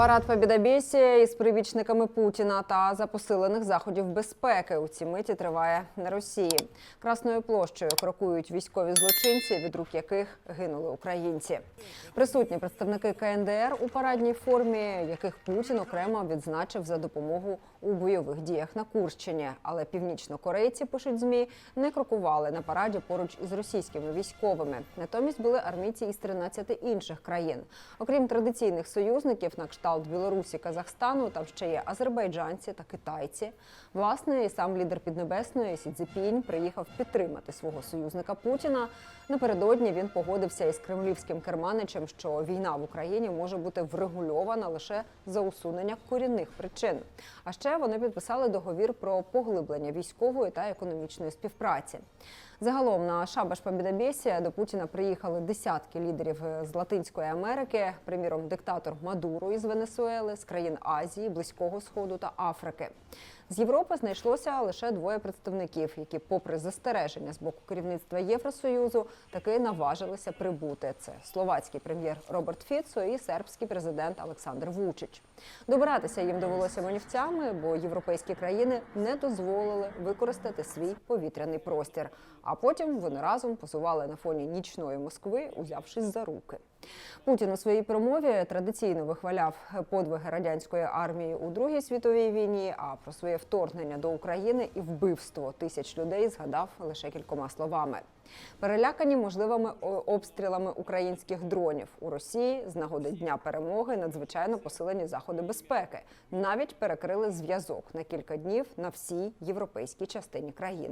Парад Побєдобєсія із прибічниками Путіна та за посилених заходів безпеки у цій миті триває на Росії. Красною площею крокують військові злочинці, від рук яких гинули українці. Присутні представники КНДР у парадній формі, яких Путін окремо відзначив за допомогу у бойових діях на Курщині. Але північнокорейці пишуть змі не крокували на параді поруч із російськими військовими. Натомість були армійці із 13 інших країн. Окрім традиційних союзників на кшталт Білорусі, Казахстану, там ще є азербайджанці та китайці. Власне, і сам лідер Піднебесної Сі Цзіпінь приїхав підтримати свого союзника Путіна. Напередодні він погодився із кремлівським керманичем, що війна в Україні може бути врегульована лише за усунення корінних причин. А ще вони підписали договір про поглиблення військової та економічної співпраці. Загалом на Шабаш Побєдобєсія до Путіна приїхали десятки лідерів з Латинської Америки, приміром, диктатор Мадуро із Венесуели, з країн Азії, Близького Сходу та Африки. З Європи знайшлося лише двоє представників, які, попри застереження з боку керівництва Євросоюзу, таки наважилися прибути. Це словацький прем'єр Роберт Фіцо і сербський президент Олександр Вучич. Добиратися їм довелося манівцями, бо європейські країни не дозволили використати свій повітряний простір. А потім вони разом посували на фоні нічної Москви, узявшись за руки. Путін у своїй промові традиційно вихваляв подвиги радянської армії у Другій світовій війні. А про своє вторгнення до України і вбивство тисяч людей згадав лише кількома словами. Перелякані можливими обстрілами українських дронів у Росії з нагоди дня перемоги надзвичайно посилені заходи безпеки. Навіть перекрили зв'язок на кілька днів на всій європейській частині країни.